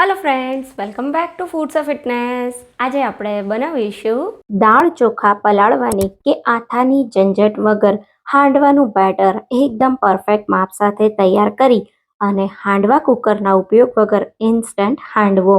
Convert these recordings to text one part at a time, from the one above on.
Hello friends welcome back to foods of fitness આજે આપણે બનાવીશું દાળ ચોખા પલાળવાની કે આથાની ઝંઝટ વગર હાંડવાનું બેટર. એકદમ પરફેક્ટ માપ સાથે તૈયાર કરી અને હાંડવા કુકરના ઉપયોગ વગર ઇન્સ્ટન્ટ હાંડવો.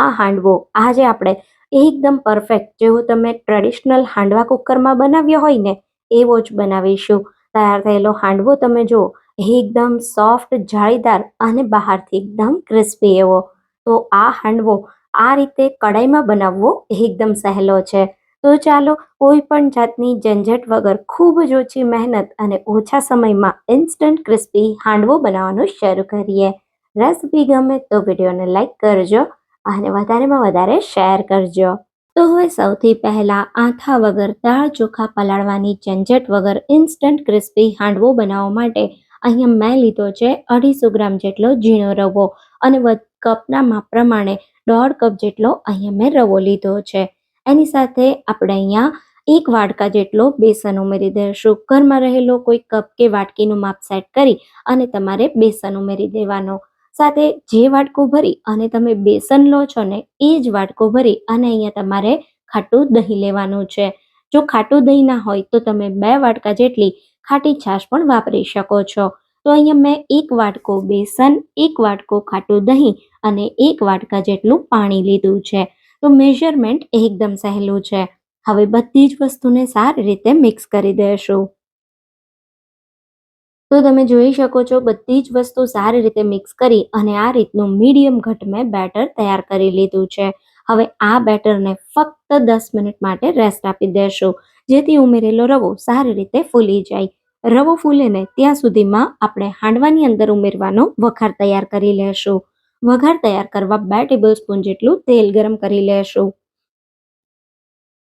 આ હાંડવો આજે આપણે એકદમ પરફેક્ટ જેવો તમે ટ્રેડિશનલ હાંડવા કુકરમાં બનાવ્યો હોય ને, એવો જ બનાવીશું. તૈયાર થયેલો હાંડવો તમે જુઓ, એકદમ સોફ્ટ જાળીદાર અને બહારથી એકદમ ક્રિસ્પી એવો. તો આ હાંડવો આ રીતે કડાઈમાં બનાવવો એકદમ સહેલો છે. તો ચાલો કોઈ પણ જાતની ઝંઝટ વગર ખૂબ જ ઓછી મહેનત અને ઓછા સમયમાં ઇન્સ્ટન્ટ ક્રિસ્પી હાંડવો બનાવવાનું શરૂ કરીએ. રેસિપી ગમે તો વિડીયોને લાઇક કરજો અને વધારેમાં વધારે શેર કરજો. તો હવે સૌથી પહેલાં આથા વગર દાળ ચોખા પલાળવાની ઝંઝટ વગર ઇન્સ્ટન્ટ ક્રિસ્પી હાંડવો બનાવવા માટે અહીંયા મેં લીધો છે અઢીસો ગ્રામ જેટલો ઝીણો રવો અને કપના માપ પ્રમાણે દોઢ કપ જેટલો અહીંયા મેં રવો લીધો છે. એની સાથે આપણે અહીંયા એક વાડકા જેટલો બેસન ઉમેરી દઈશું ઘરમાં રહેલો કોઈ કપ કે વાટકીનું માપ સેટ કરી અને તમારે બેસન ઉમેરી દેવાનો. સાથે જે વાટકો ભરી અને તમે બેસન લો છો ને, એ જ વાટકો ભરી અને અહીંયા તમારે ખાટું દહીં લેવાનું છે. જો ખાટું દહીં ના હોય તો તમે બે વાટકા જેટલી ખાટી છાશ પણ વાપરી શકો છો. તો અહીંયા મેં એક વાટકો બેસન, એક વાટકો ખાટું દહીં અને એક વાટકા જેટલું પાણી લીધું છે. તો મેઝરમેન્ટ એકદમ સહેલું છે. હવે બધી જ વસ્તુને સારી રીતે મિક્સ કરી દેશું. તો તમે જોઈ શકો છો, બધી જ વસ્તુ સારી રીતે મિક્સ કરી અને આ રીતનું મીડિયમ ઘટ મેં બેટર તૈયાર કરી લીધું છે. હવે આ બેટરને ફક્ત દસ મિનિટ માટે રેસ્ટ આપી દેશું, જેથી ઉમેરેલો રવો સારી રીતે ફૂલી જાય. રવો ફૂલેને ત્યાં સુધીમાં આપણે હાંડવાની અંદર ઉમેરવાનો વઘાર તૈયાર કરી લેશું. વઘાર તૈયાર કરવા બે ટેબલ સ્પૂન જેટલું તેલ ગરમ કરી લેશું.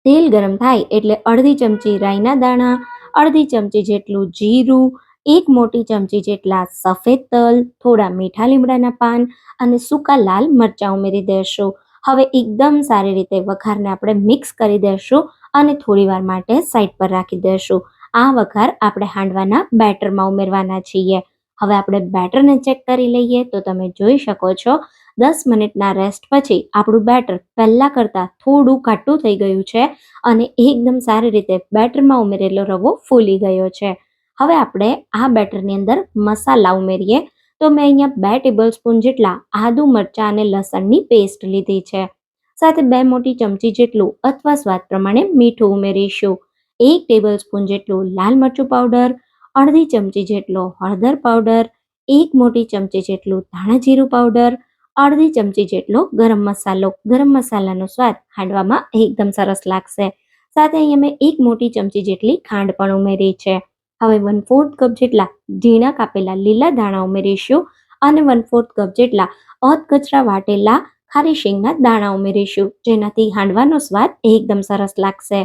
તેલ ગરમ થાય એટલે અડધી ચમચી રાઈના દાણા, અડધી ચમચી જેટલું જીરું, એક મોટી ચમચી જેટલા સફેદ તલ, થોડા મીઠા લીમડાના પાન અને સૂકા લાલ મરચાં ઉમેરી દેશું. હવે એકદમ સારી રીતે વઘારને આપણે મિક્સ કરી દેશું અને થોડીવાર માટે સાઈડ પર રાખી દેશું. આ વઘાર આપણે હાંડવાના બેટરમાં ઉમેરવાના છીએ. હવે આપણે બેટરને ચેક કરી લઈએ તો તમે જોઈ શકો છો, દસ મિનિટના રેસ્ટ પછી આપણું બેટર પહેલાં કરતાં થોડું ઘાટું થઈ ગયું છે અને એકદમ સારી રીતે બેટરમાં ઉમેરેલો રવો ફૂલી ગયો છે. હવે આપણે આ બેટરની અંદર મસાલા ઉમેરીએ. તો મેં અહીંયા બે ટેબલ સ્પૂન જેટલા આદુ મરચાં અને લસણની પેસ્ટ લીધી છે. સાથે બે મોટી ચમચી જેટલું અથવા સ્વાદ પ્રમાણે મીઠું ઉમેરીશું. એક ટેબલ સ્પૂન જેટલું લાલ મરચું પાવડર અડધી ચમચી જેટલો હળદર પાવડર એક મોટી ચમચી જેટલું ધાણા જીરું પાવડર અડધી ચમચી જેટલો ગરમ મસાલો. ગરમ મસાલાનો સ્વાદ હાંડવામાં એકદમ સરસ લાગશે. સાથે અહીંયા મેં એક મોટી ચમચી જેટલી ખાંડ પણ ઉમેરી છે. હવે વન ફોર્થ કપ જેટલા ઝીણા કાપેલા લીલા દાણા ઉમેરીશું અને વન ફોર્થ કપ જેટલા અધકચરા વાટેલા ખારી શેંગના દાણા ઉમેરીશું. જેનાથી હાંડવાનો સ્વાદ એકદમ સરસ લાગશે.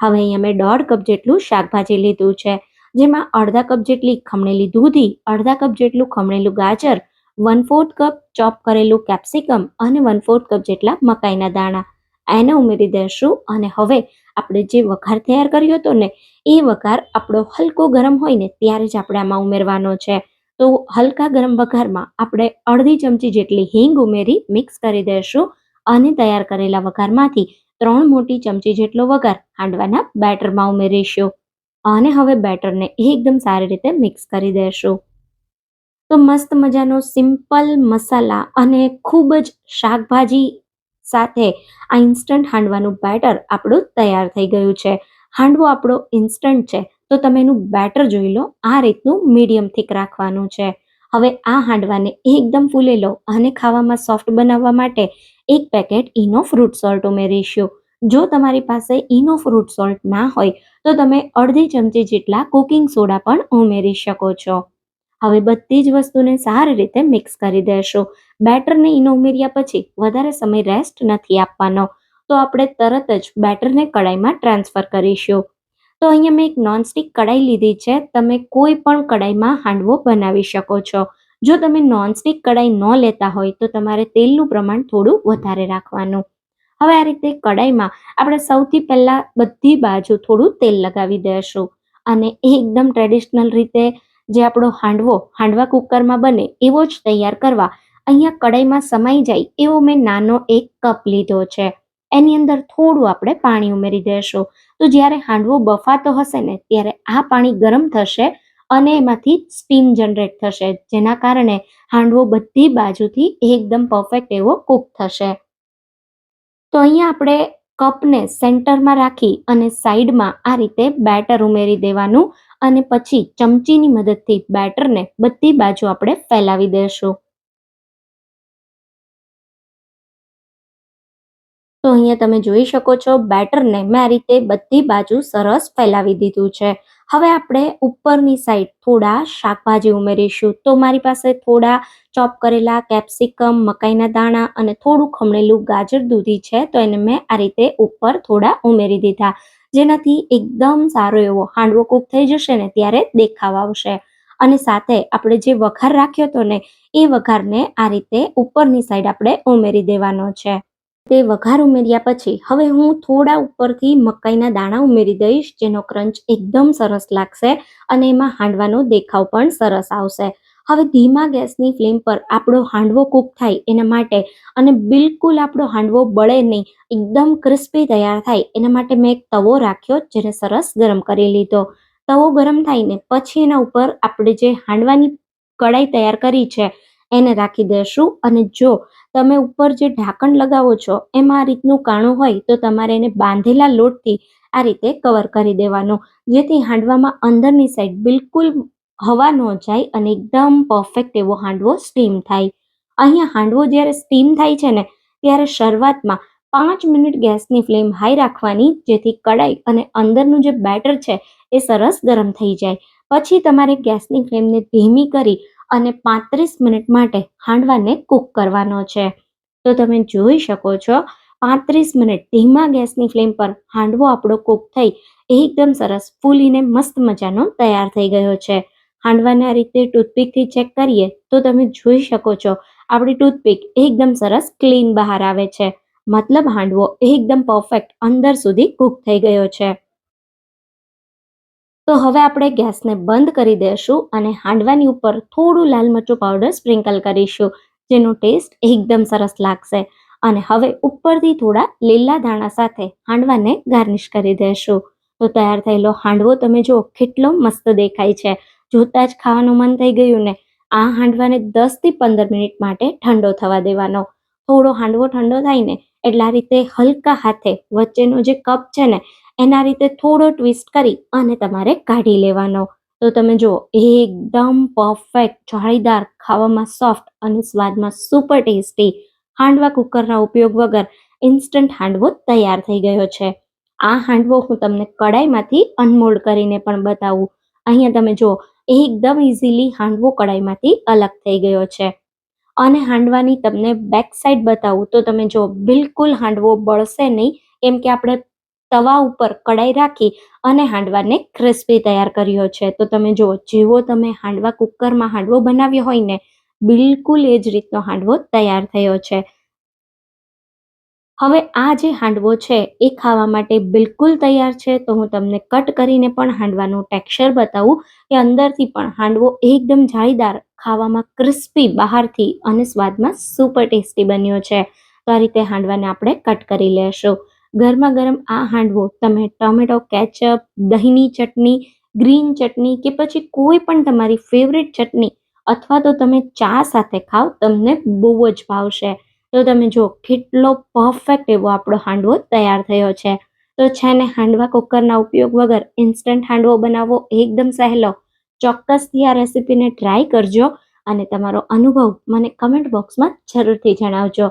હવે અહીંયા મેં દોઢ કપ જેટલું શાકભાજી લીધું છે, જેમાં અડધા કપ જેટલી ખમણેલી દૂધી, અડધા કપ જેટલું ખમણેલું ગાજર વન ફોર્થ કપ ચોપ કરેલું કેપ્સિકમ અને વન ફોર્થ કપ જેટલા મકાઈના દાણા. એને ઉમેરી દઈશું અને હવે આપણે જે વઘાર તૈયાર કર્યો હતો ને, એ વઘાર આપણો હલકો ગરમ હોય ને ત્યારે જ આપણે આમાં ઉમેરવાનો છે. તો હલકા ગરમ વઘારમાં આપણે અડધી ચમચી જેટલી હિંગ ઉમેરી મિક્સ કરી દઈશું અને તૈયાર કરેલા વઘારમાંથી ત્રણ મોટી ચમચી જેટલો વઘાર હાંડવાના બેટરમાં ઉમેરીશું. અને હવે બેટરને એકદમ સારી રીતે મિક્સ કરી દેશું. તો મસ્ત મજાનો સિમ્પલ મસાલા અને ખૂબ જ શાકભાજી સાથે આ ઇન્સ્ટન્ટ હાંડવાનું બેટર આપણું તૈયાર થઈ ગયું છે. હાંડવો આપણો ઇન્સ્ટન્ટ છે. તો તમે એનું બેટર જોઈ લો. આ રીતનું મીડિયમ થીક રાખવાનું છે. હવે આ હાંડવાને એકદમ ફૂલેલો અને ખાવામાં સોફ્ટ બનાવવા માટે એક પેકેટ ઇનો ફ્રૂટ સોલ્ટ ઉમેરીશું. જો તમારી પાસે ઇનો ફ્રૂટ સોલ્ટ ના હોય, તો તમે અડધી ચમચી જેટલા કુકિંગ સોડા પણ ઉમેરી શકો છો. હવે બધી જ વસ્તુને સારી રીતે મિક્સ કરી દેશો. બેટરને ઈનો ઉમેર્યા પછી વધારે સમય રેસ્ટ નથી આપવાનો. તો આપણે તરત જ બેટરને કડાઈમાં ટ્રાન્સફર કરીશું. તો અહીંયા મેં એક નોનસ્ટિક કઢાઈ લીધી છે. તમે કોઈ પણ કડાઈમાં હાંડવો બનાવી શકો છો. જો તમે નોનસ્ટિક કઢાઈ ન લેતા હોય તો તમારે તેલનું પ્રમાણ થોડું વધારે રાખવાનું. હવે આ રીતે કઢાઈમાં આપણે સૌથી પહેલાં બધી બાજુ થોડું તેલ લગાવી દઈશું અને એકદમ ટ્રેડિશનલ રીતે જે આપણો હાંડવો હાંડવા કુકરમાં બને એવો જ તૈયાર કરવા. અહીંયા કડાઈમાં સમાઈ જાય એવો મેં નાનો એક કપ લીધો છે. એની અંદર થોડું આપણે પાણી ઉમેરી દેશું. તો જ્યારે હાંડવો બફાતો હશે ને, ત્યારે આ પાણી ગરમ થશે અને એમાંથી સ્ટીમ જનરેટ થશે, જેના કારણે હાંડવો બધી બાજુથી એકદમ પરફેક્ટ એવો કૂક થશે. તો અહીંયા આપણે કપને સેન્ટરમાં રાખી અને સાઈડમાં આ રીતે બેટર ઉમેરી દેવાનું અને પછી ચમચીની મદદથી બેટરને બધી બાજુ આપણે ફેલાવી દઈશું તો અહીંયા તમે જોઈ શકો છો, બેટરને મેં આ રીતે બધી બાજુ સરસ ફેલાવી દીધું છે. હવે આપણે ઉપરની સાઈડ થોડા શાકભાજી ઉમેરીશું. તો મારી પાસે થોડા ચોપ કરેલા કેપ્સિકમ, મકાઈના દાણા અને થોડું ખમણેલું ગાજર દૂધી છે, તો એને મેં આ રીતે ઉપર થોડા ઉમેરી દીધા. જેનાથી એકદમ સારો એવો હાંડવો કૂક થઈ જશે ને ત્યારે દેખાવ આવશે. અને સાથે આપણે જે વઘાર રાખ્યો હતો ને, એ વઘારને આ રીતે ઉપરની સાઈડ આપણે ઉમેરી દેવાનો છે. તે વઘાર ઉમેર્યા પછી હવે હું થોડા ઉપરથી મકાઈના દાણા ઉમેરી દઈશ, જેનો ક્રંચ એકદમ સરસ લાગશે અને એમાં હાંડવાનો દેખાવ પણ સરસ આવશે. હવે ધીમા ગેસની ફ્લેમ પર આપણો હાંડવો કૂક થાય એના માટે અને બિલકુલ આપણો હાંડવો બળે નહીં, એકદમ ક્રિસ્પી તૈયાર થાય એના માટે મેં એક તવો રાખ્યો, જેને સરસ ગરમ કરી લીધો. તવો ગરમ થાય ને પછી એના ઉપર આપણે જે હાંડવાની કડાઈ તૈયાર કરી છે એને રાખી દઈશું અને જો તમે ઉપર જે ઢાંકણ લગાવો છો, એમાં આ રીતનું કાણું હોય તો તમારે એને બાંધેલા લોટથી આ રીતે કવર કરી દેવાનું. જેથી હાંડવામાં અંદરની સાઈડ બિલકુલ હવા ન જાય અને એકદમ પરફેક્ટ એવો હાંડવો સ્ટીમ થાય. અહીંયા હાંડવો જ્યારે સ્ટીમ થાય છે ને, ત્યારે શરૂઆતમાં પાંચ મિનિટ ગેસની ફ્લેમ હાઈ રાખવાની, જેથી કડાઈ અને અંદરનું જે બેટર છે એ સરસ ગરમ થઈ જાય. પછી તમારે ગેસની ફ્લેમને ધીમી કરી અને પાંત્રીસ મિનિટ માટે હાંડવાને કૂક કરવાનો છે. તો તમે જોઈ શકો છો, પાંત્રીસ મિનિટ ધીમા ગેસની ફ્લેમ પર હાંડવો આપણો કૂક થઈ એકદમ સરસ ફૂલીને મસ્ત મજાનો તૈયાર થઈ ગયો છે. હાંડવાને આ રીતે ટૂથપીકથી ચેક કરીએ તો તમે જોઈ શકો છો, આપણી ટૂથપીક એકદમ સરસ ક્લીન બહાર આવે છે. મતલબ હાંડવો એકદમ પરફેક્ટ અંદર સુધી કૂક થઈ ગયો છે. તો હવે આપણે ગેસને બંધ કરી દઈશું અને હાંડવાની ઉપર થોડું લાલ મરચું પાવડર સ્પ્રિંકલ કરીશું, જેનો ટેસ્ટ એકદમ સરસ લાગશે. અને હવે ઉપરથી થોડા લીલા દાણા સાથે હાંડવાને ગાર્નિશ કરી દઈશું તો તૈયાર થયેલો હાંડવો તમે જુઓ, કેટલો મસ્ત દેખાય છે. જોતા જ ખાવાનું મન થઈ ગયું ને. આ હાંડવાને દસથી પંદર મિનિટ માટે ઠંડો થવા દેવાનો. થોડો હાંડવો ઠંડો થાય ને, એટલે આ રીતે હલકા હાથે વચ્ચેનો જે કપ છે ને એના રીતે થોડો ટ્વિસ્ટ કરી અને તમારે કાઢી લેવાનો. તો તમે જુઓ, એકદમ પરફેક્ટ જાળીદાર, ખાવામાં સોફ્ટ અને સ્વાદમાં સુપર ટેસ્ટી હાંડવા કુકરના ઉપયોગ વગર ઇન્સ્ટન્ટ હાંડવો તૈયાર થઈ ગયો છે. આ હાંડવો હું તમને કડાઈમાંથી અનમોલ્ડ કરીને પણ બતાવું. અહીંયા તમે જુઓ, એકદમ ઇઝીલી હાંડવો કડાઈમાંથી અલગ થઈ ગયો છે. અને હાંડવાની તમને બેક સાઈડ બતાવું. તો તમે જો બિલકુલ હાંડવો બળશે નહીં. કેમ કે આપણે તવા ઉપર કડાઈ રાખી અને હાંડવાને ક્રિસ્પી તૈયાર કર્યો છે. તો તમે જુઓ, જેવો તમે હાંડવા કુકરમાં હાંડવો બનાવ્યો હોય ને, બિલકુલ એ જ રીતનો હાંડવો તૈયાર થયો છે. હવે આ જે હાંડવો છે, એ ખાવા માટે બિલકુલ તૈયાર છે. તો હું તમને કટ કરીને પણ હાંડવાનું ટેક્સચર બતાવું કે અંદરથી પણ હાંડવો એકદમ જાળીદાર, ખાવામાં ક્રિસ્પી બહારથી અને સ્વાદમાં સુપર ટેસ્ટી બન્યો છે. તો આ રીતે હાંડવાને આપણે કટ કરી લેશું. ગરમા ગરમ આ હાંડવો. તમે ટમેટો, કેચઅપ, દહીંની ચટણી, ગ્રીન ચટણી કે પછી કોઈ પણ તમારી ફેવરેટ ચટણી અથવા તો તમે ચા સાથે ખાઓ તમને બહુ જ ભાવશે. તો તમે જો કેટલો પરફેક્ટ એવો આપણો હાંડવો તૈયાર થયો છે. તો છે ને, હાંડવા કુકરના ઉપયોગ વગર ઇન્સ્ટન્ટ હાંડવો બનાવવો એકદમ સહેલો. ચોક્કસથી આ રેસીપીને ટ્રાય કરજો અને તમારો અનુભવ મને કમેન્ટ બોક્સમાં જરૂરથી જણાવજો.